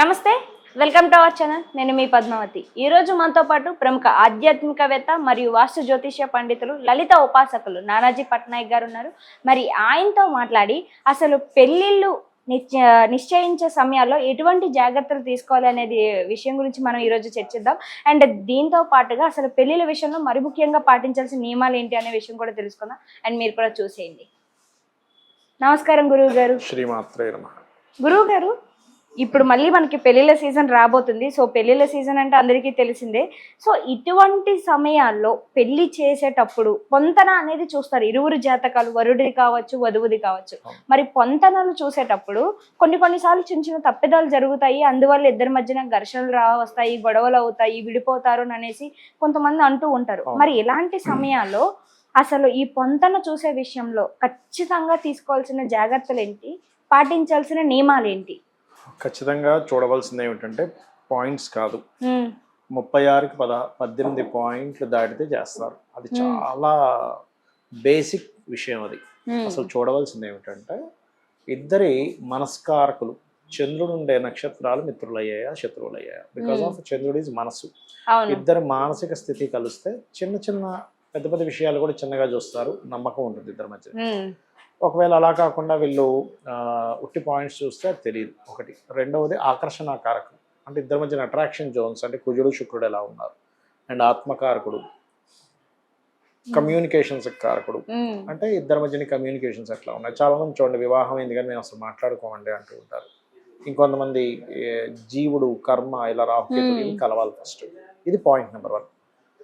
నమస్తే welcome to our channel. నేను మీ పద్మావతి. ఈ రోజు మనతో పాటు ప్రముఖ ఆధ్యాత్మికవేత్త మరియు వాస్తు జ్యోతిష్య పండితులు లలిత ఉపాసకులు నానాజీ పట్నాయక్ గారు ఉన్నారు. మరి ఆయనతో మాట్లాడి అసలు పెళ్ళిళ్ళు నిశ్చ నిశ్చయించే సమయాల్లో ఎటువంటి జాగ్రత్తలు తీసుకోవాలి అనేది విషయం గురించి మనం ఈరోజు చర్చిద్దాం. అండ్ దీంతో పాటుగా అసలు పెళ్ళిళ్ళ విషయంలో మరి ముఖ్యంగా పాటించాల్సిన నియమాలు ఏంటి అనే విషయం కూడా తెలుసుకుందాం. అండ్ మీరు కూడా చూసేయండి. నమస్కారం గురువు గారు శ్రీమాత్రే గురువు గారు ఇప్పుడు మళ్ళీ మనకి పెళ్ళిళ్ళ సీజన్ రాబోతుంది. సో పెళ్ళిళ్ళ సీజన్ అంటే అందరికీ తెలిసిందే. సో ఇటువంటి సమయాల్లో పెళ్ళి చేసేటప్పుడు పొంతన అనేది చూస్తారు. ఇరువురు జాతకాలు వరుడిది కావచ్చు వధువుది కావచ్చు. మరి పొంతనలు చూసేటప్పుడు కొన్ని కొన్నిసార్లు చిన్న చిన్న తప్పిదాలు జరుగుతాయి. అందువల్ల ఇద్దరి మధ్యన ఘర్షణలు రా వస్తాయి గొడవలు అవుతాయి విడిపోతారు అనేసి కొంతమంది అంటూ ఉంటారు. మరి ఇలాంటి సమయాల్లో అసలు ఈ పొంతన చూసే విషయంలో ఖచ్చితంగా తీసుకోవాల్సిన జాగ్రత్తలు ఏంటి పాటించాల్సిన నియమాలు ఏంటి ఖచ్చితంగా చూడవలసింది ఏమిటంటే పాయింట్స్ కాదు. ముప్పై ఆరుకి పద పద్దెనిమిది పాయింట్లు దాటితే చేస్తారు. అది. చాలా బేసిక్ విషయం అది. అసలు చూడవలసింది ఏమిటంటే ఇద్దరి మనస్కారకులు చంద్రుడు ఉండే నక్షత్రాలు మిత్రులయ్యాయా శత్రువులయ్యాయా? బికాస్. ఆఫ్ చంద్రుడు ఈజ్ మనసు అవును. ఇద్దరు మానసిక స్థితి కలిస్తే చిన్న చిన్న పెద్ద పెద్ద విషయాలు కూడా చిన్నగా చూస్తారు. నమ్మకం ఉంటుంది ఇద్దరి మధ్య. ఒకవేళ అలా కాకుండా వీళ్ళు ఉట్టి పాయింట్స్ చూస్తే అది తెలియదు ఒకటి. రెండవది ఆకర్షణ కారకం అంటే ఇద్దరి మధ్యన అట్రాక్షన్ జోన్స్ అంటే కుజుడు శుక్రుడు ఎలా ఉన్నారు? అండ్ ఆత్మకారకుడు. కమ్యూనికేషన్స్ కారకుడు. అంటే ఇద్దరి మధ్యన కమ్యూనికేషన్స్ ఎట్లా ఉన్నాయి? చాలా మంది చూడండి వివాహం అయింది కానీ మేము అసలు మాట్లాడుకోమండి అంటూ ఉంటారు. ఇంకొంతమంది జీవుడు కర్మ ఇలా ఇవి Hmm. కలవాలి ఫస్ట్ ఇది పాయింట్ నెంబర్ వన్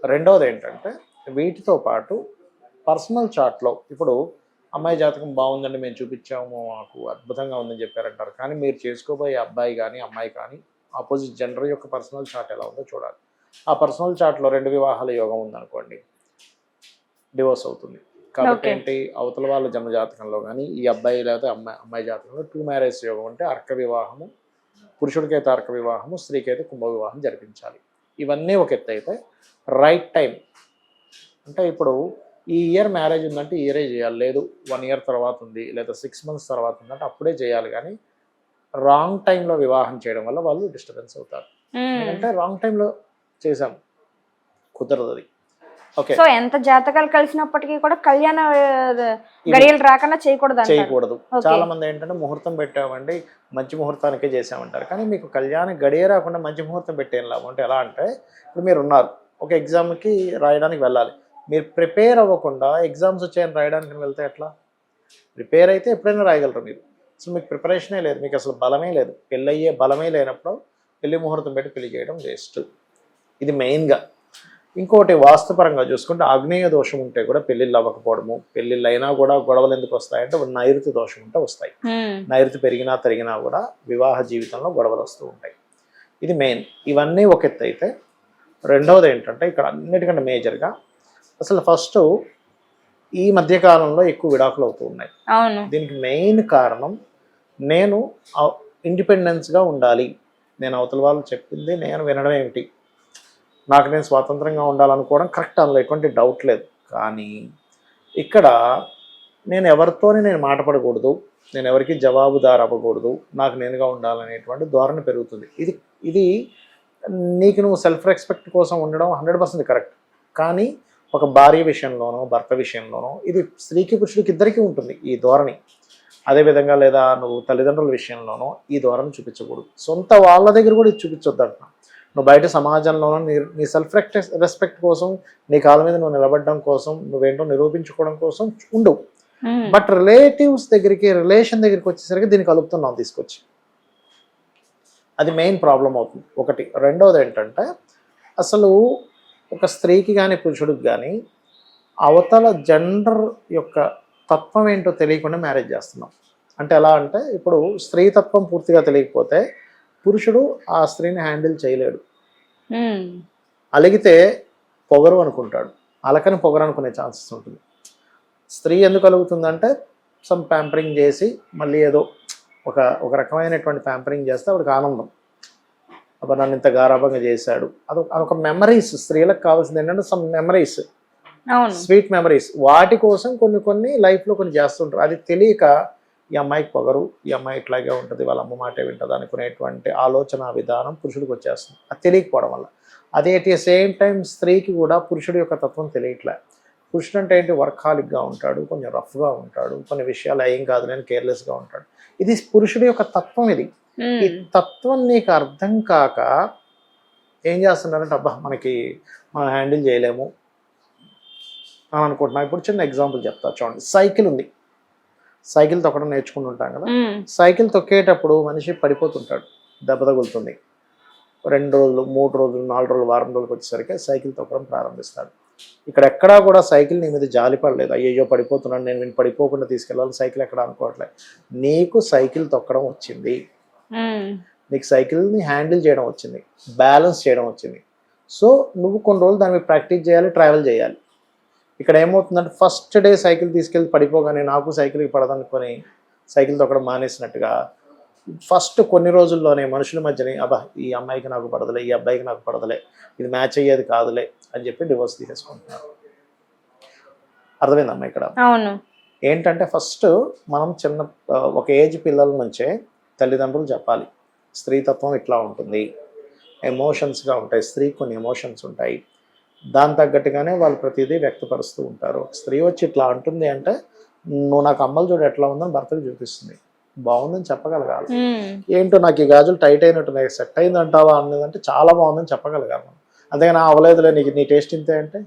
రెండవది ఏంటంటే వీటితో పాటు పర్సనల్ చార్ట్లో ఇప్పుడు అమ్మాయి జాతకం బాగుందండి మేము చూపించాము మాకు అద్భుతంగా ఉందని చెప్పారంటారు. కానీ మీరు చేసుకోబోయే అబ్బాయి కానీ అమ్మాయి కానీ ఆపోజిట్ జెండర్ యొక్క పర్సనల్ చార్ట్ ఎలా ఉందో చూడాలి. ఆ పర్సనల్ చార్ట్లో రెండు వివాహాల యోగం ఉందనుకోండి డివోర్స్ అవుతుంది. కాబట్టి. ఏంటి అవతల వాళ్ళ జన్మ జాతకంలో కానీ ఈ అబ్బాయి లేదా అమ్మాయి అమ్మాయి జాతకంలో టూ మ్యారేజ్ యోగం అంటే అర్క వివాహము పురుషుడికైతే అర్క వివాహము స్త్రీకైతే కుంభ వివాహం జరిపించాలి. ఇవన్నీ ఒక ఎత్తు అయితే రైట్ టైం అంటే ఇప్పుడు ఈ ఇయర్ మ్యారేజ్ ఉందంటే ఇయరే చేయాలి. లేదు వన్ ఇయర్ తర్వాత ఉంది లేదా సిక్స్ మంత్స్ తర్వాత ఉందంటే అప్పుడే చేయాలి. కానీ రాంగ్ టైంలో వివాహం చేయడం వల్ల వాళ్ళు డిస్టర్బెన్స్ అవుతారు. అంటే రాంగ్ టైంలో చేసాం కుదరదు అది. ఓకే సో ఎంత జాతకాలు కలిసినప్పటికీ కూడా కళ్యాణ గడియలు రాకుండా చేయకూడదు చేయకూడదు. చాలా మంది ఏంటంటే ముహూర్తం పెట్టామండి మంచి ముహూర్తానికే చేసామంటారు కానీ మీకు కళ్యాణ గడియ రాకుండా మంచి ముహూర్తం పెట్టేం లాభం? అంటే ఎలా అంటే ఇప్పుడు మీరు ఉన్నారు ఒక ఎగ్జామ్కి రాయడానికి వెళ్ళాలి. మీరు ప్రిపేర్ అవ్వకుండా ఎగ్జామ్స్ వచ్చాయని రాయడానికి వెళ్తే ఎట్లా? ప్రిపేర్ అయితే ఎప్పుడైనా రాయగలరు మీరు. అసలు మీకు ప్రిపరేషనే లేదు. మీకు అసలు బలమే లేదు. పెళ్ళయ్యే బలమే లేనప్పుడు పెళ్ళి ముహూర్తం పెట్టి పెళ్ళి చేయడం వేస్ట్. ఇది మెయిన్గా. ఇంకోటి వాస్తుపరంగా చూసుకుంటే ఆగ్నేయ దోషం ఉంటే కూడా పెళ్ళిళ్ళు అవ్వకపోవడము పెళ్ళిళ్ళు అయినా కూడా గొడవలు ఎందుకు వస్తాయంటే నైరుతి దోషం ఉంటే వస్తాయి. నైరుతి పెరిగినా తరిగినా కూడా వివాహ జీవితంలో గొడవలు వస్తూ ఉంటాయి. ఇది మెయిన్. ఇవన్నీ ఒక ఎత్తు అయితే రెండవది ఏంటంటే ఇక్కడ అన్నిటికంటే మేజర్గా అసలు ఫస్ట్ ఈ మధ్యకాలంలో ఎక్కువ విడాకులు అవుతూ ఉన్నాయి. అవును. దీనికి మెయిన్ కారణం నేను ఇండిపెండెన్స్గా ఉండాలి. నేను అవతల వాళ్ళు చెప్పింది నేను వినడం ఏమిటి? నాకు నేను స్వాతంత్రంగా ఉండాలనుకోవడం కరెక్ట్ అందులో ఎటువంటి డౌట్ లేదు. కానీ ఇక్కడ నేను ఎవరితోని నేను మాట పడకూడదు. నేను ఎవరికి జవాబుదారు అవ్వకూడదు. నాకు నేనుగా ఉండాలనేటువంటి ధోరణి పెరుగుతుంది. ఇది ఇది నీకు నువ్వు సెల్ఫ్ రెస్పెక్ట్ కోసం ఉండడం హండ్రెడ్ పర్సెంట్ కరెక్ట్. కానీ ఒక భార్య విషయంలోనో భర్త విషయంలోనో ఇది స్త్రీకి పురుషుడికి ఇద్దరికీ ఉంటుంది ఈ ధోరణి. అదేవిధంగా లేదా నువ్వు తల్లిదండ్రుల విషయంలోనో ఈ ధోరణి చూపించకూడదు. సొంత వాళ్ళ దగ్గర కూడా ఇది చూపించొద్దు అంటున్నా నువ్వు బయట సమాజంలోనో నీ నీ సెల్ఫ్ రెస్పెక్ట్ కోసం నీ కాళ్ళ మీద నువ్వు నిలబడడం కోసం నువ్వేంటో నిరూపించుకోవడం కోసం ఉండు ఉమ్, బట్ రిలేటివ్స్ దగ్గరికి రిలేషన్ దగ్గరికి వచ్చేసరికి దీన్ని కలుపుతున్నాం తీసుకొచ్చి. అది మెయిన్ ప్రాబ్లం అవుతుంది. ఒకటి. రెండవది ఏంటంటే అసలు ఒక స్త్రీకి కానీ పురుషుడికి కానీ అవతల జెండర్ యొక్క తత్వం ఏంటో తెలియకుండా మ్యారేజ్ చేస్తున్నాం. అంటే ఎలా అంటే ఇప్పుడు స్త్రీ తత్వం పూర్తిగా తెలియకపోతే పురుషుడు ఆ స్త్రీని హ్యాండిల్ చేయలేడు. అలిగితే పొగరు అనుకుంటాడు. అలకని పొగరు అనుకునే ఛాన్సెస్ ఉంటుంది. స్త్రీ ఎందుకు అలుగుతుందంటే సమ్ ప్యాంపరింగ్ చేసి మళ్ళీ ఏదో ఒక ఒక రకమైనటువంటి ప్యాంపరింగ్ చేస్తే ఆవిడకి ఆనందం. అప్పుడు నన్ను ఇంత గారాభంగా చేశాడు. అది అదొక మెమరీస్ స్త్రీలకు కావాల్సింది ఏంటంటే సమ్ మెమరీస్ స్వీట్ మెమరీస్ వాటి కోసం కొన్ని కొన్ని లైఫ్లో కొన్ని చేస్తుంటారు. అది తెలియక ఈ అమ్మాయికి పొగరు ఈ అమ్మాయి ఇట్లాగే ఉంటుంది వాళ్ళ అమ్మ మాటే వింటుంది అనుకునేటువంటి ఆలోచన విధానం పురుషుడికి వచ్చేస్తుంది. అది తెలియకపోవడం వల్ల. అదే అట్ ది సేమ్ టైం స్త్రీకి కూడా పురుషుడి యొక్క తత్వం తెలియట్లే. పురుషుడు అంటే ఏంటి? వర్కాలిక్గా ఉంటాడు కొంచెం రఫ్గా ఉంటాడు కొన్ని విషయాలు ఏం కాదు నేను కేర్లెస్గా ఉంటాడు. ఇది పురుషుడి యొక్క తత్వం ఇది. ఈ తత్వం నీకు అర్థం కాక ఏం చేస్తున్నారంటే అబ్బా మనకి మనం హ్యాండిల్ చేయలేము అని అనుకుంటున్నా. ఇప్పుడు చిన్న ఎగ్జాంపుల్ చెప్తా. చూడండి సైకిల్ ఉంది. సైకిల్ తొక్కడం నేర్చుకుని ఉంటాం కదా? సైకిల్ తొక్కేటప్పుడు మనిషి పడిపోతుంటాడు దెబ్బ తగులుతుంది. రెండు రోజులు మూడు రోజులు నాలుగు రోజులు వారం రోజులకు వచ్చేసరికి సైకిల్ తొక్కడం ప్రారంభిస్తాడు. ఇక్కడ ఎక్కడా కూడా సైకిల్ నీ మీద జాలి పడలేదు. అయ్యయ్యో పడిపోతున్నాను నేను పడిపోకుండా తీసుకెళ్ళాలి సైకిల్ ఎక్కడ అనుకోవట్లేదు నీకు సైకిల్ తొక్కడం వచ్చింది. నీకు సైకిల్ని హ్యాండిల్ చేయడం వచ్చింది. బ్యాలెన్స్ చేయడం వచ్చింది. సో నువ్వు కొన్ని రోజులు దాని మీద ప్రాక్టీస్ చేయాలి ట్రావెల్ చేయాలి. ఇక్కడ ఏమవుతుందంటే ఫస్ట్ డే సైకిల్ తీసుకెళ్ళి పడిపోగానే నాకు సైకిల్కి పడదనుకొని సైకిల్ తొక్కడం మానేసినట్టుగా ఫస్ట్ కొన్ని రోజుల్లోనే మనుషుల మధ్యని అబ్బా ఈ అమ్మాయికి నాకు పడదలే ఈ అబ్బాయికి నాకు పడదలే ఇది మ్యాచ్ అయ్యేది కాదులే అని చెప్పి డివోర్స్ తీసేసుకుంటున్నారు. అర్థమైందమ్మా ఇక్కడ? అవును. ఏంటంటే ఫస్ట్ మనం చిన్న ఒక ఏజ్ పిల్లల నుంచే తల్లిదండ్రులు చెప్పాలి. స్త్రీతత్వం ఇట్లా ఉంటుంది. ఎమోషన్స్గా ఉంటాయి. స్త్రీ కొన్ని ఎమోషన్స్ ఉంటాయి. దాని తగ్గట్టుగానే వాళ్ళు ప్రతిదీ వ్యక్తపరుస్తూ ఉంటారు. స్త్రీ వచ్చి ఇట్లా అంటుంది అంటే నువ్వు నాకు అమ్మలు చూడు ఎట్లా ఉందని భర్తకు చూపిస్తుంది. బాగుందని చెప్పగలగాలి. ఉమ్, ఏంటో నాకు ఈ గాజులు టైట్ అయినట్టున్నాయి. సెట్ అయింది అంటావా అన్నదంటే చాలా బాగుందని చెప్పగలగాలి మనం. అంతేగాని "ఆ, అవ్వలేదులే నీకు నీ టేస్ట్ ఇంతే అంటే?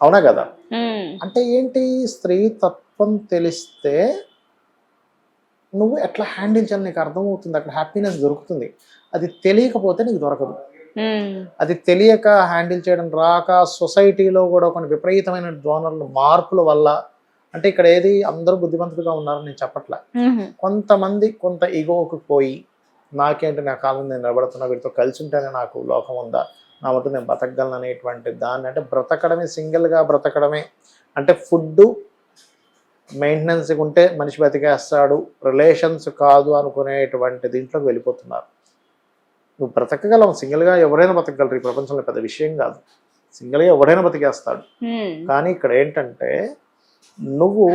అవునా కదా? ఉమ్, అంటే ఏంటి? స్త్రీ తత్వం తెలిస్తే నువ్వు ఎట్లా హ్యాండిల్ చేయాలి నీకు అర్థమవుతుంది అక్కడ హ్యాపీనెస్ దొరుకుతుంది. అది తెలియకపోతే నీకు దొరకదు. అది తెలియక హ్యాండిల్ చేయడం రాక సొసైటీలో కూడా కొన్ని విపరీతమైన ధోరణులు మార్పుల వల్ల అంటే ఇక్కడ ఏది అందరూ బుద్ధిమంతులుగా ఉన్నారని నేను చెప్పట్లే. కొంతమంది కొంత ఈగోకు పోయి నాకేంటి నా కాలం నేను నిలబడుతున్నా వీటితో కలిసి ఉంటేనే నాకు లోకం ఉందా నా మటు నేను బతకగలను అనేటువంటి దాన్ని అంటే బ్రతకడమే సింగిల్గా బ్రతకడమే. అంటే ఫుడ్ మెయింటెనెన్స్ ఉంటే మనిషి బతికేస్తాడు రిలేషన్స్ కాదు అనుకునేటువంటి దీంట్లోకి వెళ్ళిపోతున్నారు. నువ్వు బ్రతకగలవు సింగిల్గా ఎవరైనా బతకగలరు ఈ ప్రపంచంలో పెద్ద విషయం కాదు. సింగిల్గా ఎవరైనా బతికేస్తాడు. కానీ ఇక్కడ ఏంటంటే నువ్వు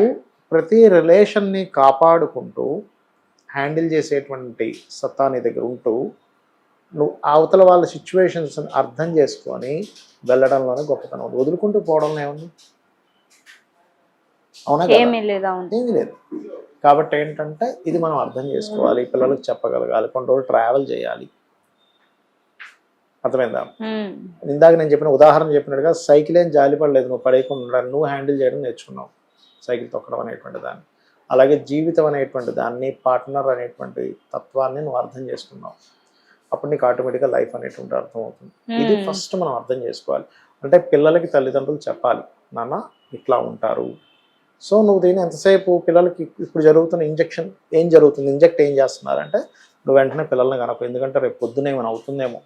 ప్రతి రిలేషన్ని కాపాడుకుంటూ హ్యాండిల్ చేసేటువంటి సత్తా నీ దగ్గర ఉంటూ నువ్వు అవతల వాళ్ళ సిచ్యువేషన్స్ అర్థం చేసుకొని వెళ్ళడంలోనే గొప్పతనం. ఉంది వదులుకుంటూ పోవడంలో ఏముంది? అవునా? ఏమీ లేదు ఏమీ లేదు. కాబట్టి ఏంటంటే ఇది మనం అర్థం చేసుకోవాలి పిల్లలకు చెప్పగలగాలి కొన్ని రోజులు ట్రావెల్ చేయాలి. అర్థమైందా? ఇందాక నేను చెప్పిన ఉదాహరణ చెప్పినట్టుగా సైకిల్ ఏం జాలి పడలేదు నువ్వు పడేయకుండా నువ్వు హ్యాండిల్ చేయడం నేర్చుకున్నావు. సైకిల్ తొక్కడం అనేటువంటి దాన్ని. అలాగే జీవితం అనేటువంటి దాన్ని పార్ట్నర్ అనేటువంటి తత్వాన్ని నువ్వు అర్థం చేసుకున్నావు. అప్పుడు నీకు ఆటోమేటిక్గా లైఫ్ అనేటువంటి అర్థం అవుతుంది ఇది ఫస్ట్ మనం అర్థం చేసుకోవాలి. అంటే పిల్లలకి తల్లిదండ్రులు చెప్పాలి నాన్న ఇట్లా ఉంటారు. సో నువ్వు దీన్ని ఎంతసేపు పిల్లలకి ఇప్పుడు జరుగుతున్న ఇంజెక్షన్ ఏం జరుగుతుంది? ఇంజెక్ట్ ఏం చేస్తున్నారంటే నువ్వు వెంటనే పిల్లల్ని కనకు ఎందుకంటే రేపు పొద్దున ఏమైనా అవుతుందేమో.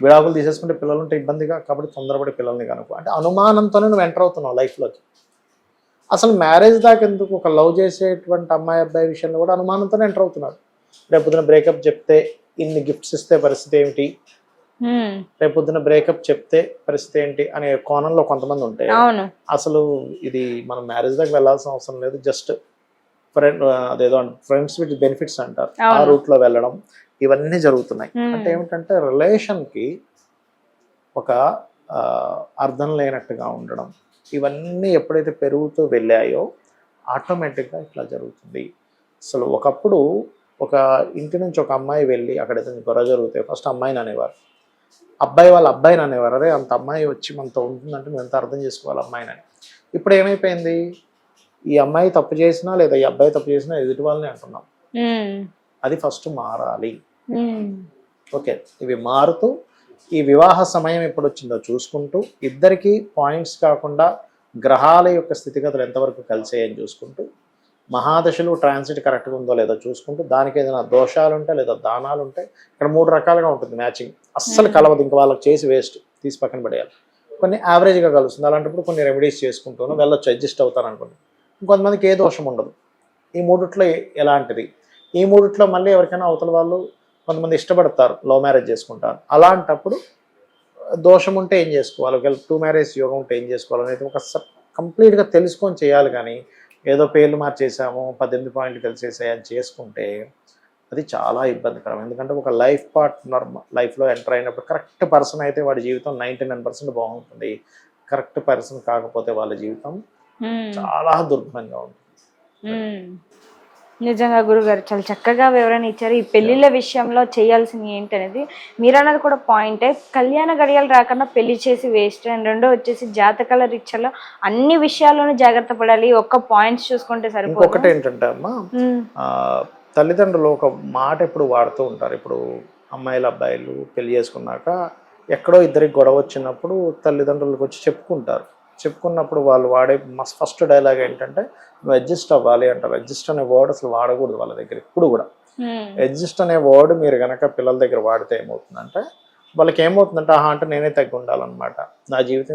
విడాకులు తీసేసుకుంటే పిల్లలు ఉంటే ఇబ్బందిగా కాబట్టి తొందరపడి పిల్లల్ని కనుకో అంటే అనుమానంతోనే నువ్వు ఎంటర్ అవుతున్నావు లైఫ్లోకి. అసలు మ్యారేజ్ దాకా ఎందుకు ఒక లవ్ చేసేటువంటి అమ్మాయి అబ్బాయి విషయంలో కూడా అనుమానంతోనే ఎంటర్ అవుతున్నాడు. రేపు పొద్దున బ్రేకప్ చెప్తే ఇన్ని గిఫ్ట్స్ ఇస్తే పరిస్థితి ఏమిటి? రేపు పొద్దున బ్రేకప్ చెప్తే పరిస్థితి ఏంటి అనే కోణంలో కొంతమంది ఉంటాయి అసలు ఇది మనం మ్యారేజ్ దాకా వెళ్ళాల్సిన అవసరం లేదు. జస్ట్ ఫ్రెండ్ అదేదో ఫ్రెండ్స్ విత్ బెనిఫిట్స్ అంటారు. ఆ. రూట్లో వెళ్ళడం ఇవన్నీ జరుగుతున్నాయి. అంటే ఏమిటంటే రిలేషన్కి ఒక అర్థం లేనట్టుగా ఉండడం. ఇవన్నీ ఎప్పుడైతే పెరుగుతూ వెళ్ళాయో ఆటోమేటిక్గా ఇట్లా జరుగుతుంది. అసలు ఒకప్పుడు ఒక ఇంటి నుంచి ఒక అమ్మాయి వెళ్ళి అక్కడ ఏదైనా గొడవ జరిగితే ఫస్ట్ అమ్మాయిని అనేవారు. అబ్బాయి వాళ్ళ అబ్బాయిని అనేవారు. అరే అంత అమ్మాయి వచ్చి మనతో ఉంటుందంటే మేము ఎంత అర్థం చేసుకోవాలి అమ్మాయిని అని. ఇప్పుడు ఏమైపోయింది? ఈ అమ్మాయి తప్పు చేసినా లేదా ఈ అబ్బాయి తప్పు చేసినా ఎదుటి వాళ్ళని అంటున్నాం. అది ఫస్ట్ మారాలి. ఓకే ఇవి మారుతూ ఈ వివాహ సమయం ఎప్పుడు వచ్చిందో చూసుకుంటూ ఇద్దరికి పాయింట్స్ కాకుండా గ్రహాల యొక్క స్థితిగతులు ఎంతవరకు కలిసాయని చూసుకుంటూ మహాదశలు ట్రాన్సిట్ కరెక్ట్గా ఉందో లేదో చూసుకుంటూ దానికి ఏదైనా దోషాలు ఉంటే లేదా దానాలు ఉంటే ఇక్కడ మూడు రకాలుగా ఉంటుంది మ్యాచింగ్ అస్సలు Hmm. కలవదు ఇంకా వాళ్ళకి చేసి వేస్ట్ తీసి పక్కన పడేయాలి. కొన్ని యావరేజ్గా కలుస్తుంది. అలాంటప్పుడు కొన్ని రెమెడీస్ చేసుకుంటూనూ వెళ్ళొచ్చు అడ్జస్ట్ అవుతాను అనుకోండి. ఇంకొంతమందికి ఏ దోషం ఉండదు. ఈ మూడిట్లో ఎలాంటిది? ఈ మూడిట్లో మళ్ళీ ఎవరికైనా అవతల వాళ్ళు కొంతమంది ఇష్టపడతారు లవ్ మ్యారేజ్ చేసుకుంటారు. అలాంటప్పుడు దోషం ఉంటే ఏం చేసుకోవాలి? ఒకవేళ టూ మ్యారేజ్ యోగం ఉంటే ఏం చేసుకోవాలి? అనేది ఒక కంప్లీట్గా తెలుసుకొని చేయాలి కానీ ఏదో పేర్లు మార్చేసాము పద్దెనిమిది పాయింట్లు కలిసేసాయి అని చేసుకుంటే అది చాలా ఇబ్బందికరం ఎందుకంటే ఒక లైఫ్ పార్ట్నర్ లైఫ్లో ఎంటర్ అయినప్పుడు కరెక్ట్ పర్సన్ అయితే వాడి జీవితం నైంటీ నైన్ పర్సెంట్ బాగుంటుంది కరెక్ట్ పర్సన్ కాకపోతే వాళ్ళ జీవితం. చాలా దుర్భరంగా ఉంటుంది. నిజంగా గురుగారు చాలా చక్కగా వివరణ ఇచ్చారు. ఈ పెళ్ళిళ్ళ విషయంలో చేయాల్సింది ఏంటనేది మీరు అన్నది కూడా పాయింటే కళ్యాణ గడియలు రాకుండా పెళ్ళి చేసి వేస్ట్ అండ్ రెండో వచ్చేసి జాతకాల రీత్యాలో అన్ని విషయాల్లోనూ జాగ్రత్త పడాలి. ఒక్క పాయింట్స్ చూసుకుంటే ఇంకొకటి సరిపోదు ఏంటంటే అమ్మా తల్లిదండ్రులు ఒక మాట ఎప్పుడు వాడుతూ ఉంటారు. ఇప్పుడు అమ్మాయిలు అబ్బాయిలు పెళ్ళి చేసుకున్నాక ఎక్కడో ఇద్దరికి గొడవ వచ్చినప్పుడు తల్లిదండ్రులకు వచ్చి చెప్పుకుంటారు. చెప్పుకున్నప్పుడు వాళ్ళు వాడే మస్ ఫస్ట్ డైలాగ్ ఏంటంటే నువ్వు అడ్జస్ట్ అవ్వాలి అంటారు అడ్జస్ట్ అనే వర్డ్ అసలు వాడకూడదు వాళ్ళ దగ్గర ఇప్పుడు కూడా. అడ్జస్ట్ అనే వర్డ్ మీరు కనుక పిల్లల దగ్గర వాడితే ఏమవుతుందంటే వాళ్ళకి ఏమవుతుందంటే ఆహా అంటే నేనే తగ్గి ఉండాలన్నమాట నా జీవితం